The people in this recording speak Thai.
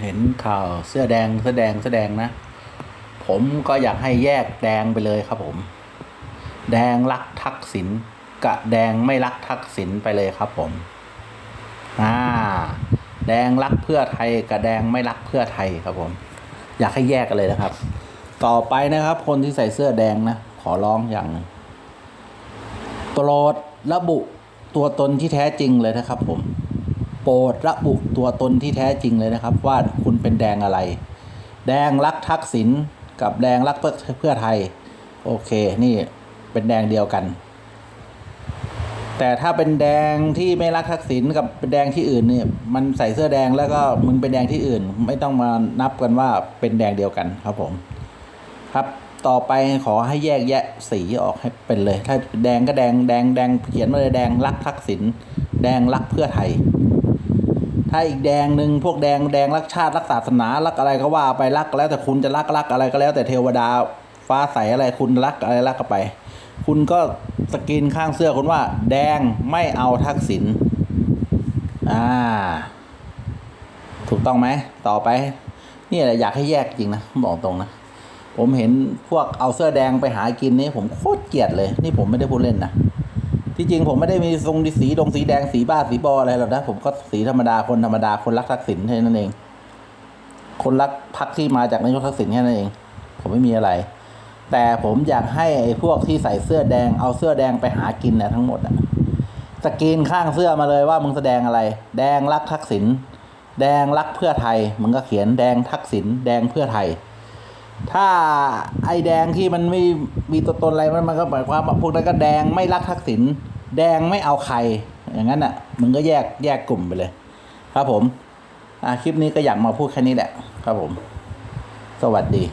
เห็นข่าวเสื้อแดงเสื้อแดงเสื้อแดงนะ ผมก็อยากให้แยกแดงไปเลยครับผม แดงรักทักษิณกับแดงไม่รักทักษิณไปเลยครับผมอ่าแดงรักเพื่อไทยกับแดงไม่รักเพื่อไทยครับผม อยากให้แยกกันเลยนะครับ ต่อไปนะครับ คนที่ใส่เสื้อแดงนะ ขอร้องอย่างโปรดระบุตัวตนที่แท้จริงเลยนะครับผม โปรดระบุตัวตนที่แท้จริงเลยนะครับ ว่าคุณเป็นแดงอะไร แดงรักทักษิณกับแดงรักเพื่อไทย โอเคนี่เป็นแดงเดียวกัน แต่ถ้าเป็นแดงที่ไม่รักทักษิณกับเป็นแดงที่อื่นเนี่ยมันใส่เสื้อแดงแล้วก็มึงเป็นแดงที่อื่น ไม่ต้องมานับกันว่าเป็นแดงเดียวกันครับผมครับต่อไปขอให้แยกแยะสีออกให้เป็นเลย ถ้าแดงก็แดงแดงแดงเขียนมาเลยแดงรักทักษิณแดงรักเพื่อไทย ถ้าอีกแดงหนึ่งพวกแดงแดงรักชาติรักศาสนารักอะไรก็ว่าไปรักแล้วแต่คุณจะรักรักอะไรก็แล้ว แต่เทวดาฟ้าใสอะไรคุณรักอะไรรักก็ไป คุณก็สกรีนข้างเสื้อคุณว่า แดงไม่เอาทักษิณอ่า ถูกต้องไหมต่อไป นี่แหละอยากให้แยกจริงนะบอกตรงนะผมเห็นพวกเอาเสื้อแดงไปหากินนี่ผมโคตรเกลียดเลย นี่ผมไม่ได้พูดเล่นนะ ที่จริงผมไม่ได้มีทรงสีดงสีแดงสีบ้าสีบออะไรหรอกนะ ผมก็สีธรรมดาคนธรรมดาคนรักทักษิณแค่นั้นเอง คนรักพักที่มาจากนายกทักษิณแค่นั้นเอง ผมไม่มีอะไร แต่ผมอยากให้ไอ้พวกที่ใส่เสื้อแดงเอาเสื้อแดงไปหากินนะทั้งหมดอะสกรีนข้างเสื้อมาเลยว่ามึงแสดงอะไร แดงรักทักษิณแดงรักเพื่อไทยมึงก็เขียนแดงทักษิณแดงเพื่อไทย ถ้าไอแดงที่มันไม่มีตัวตนอะไรมันมันก็หมายความว่าพวกนั้นก็แดงไม่รักทักษิณแดงไม่เอาใคร อย่างนั้นอะมึงก็แยกแยกกลุ่มไปเลย ครับผม อ่าคลิปนี้ก็อยากมาพูดแค่นี้แหละ ครับผม สวัสดี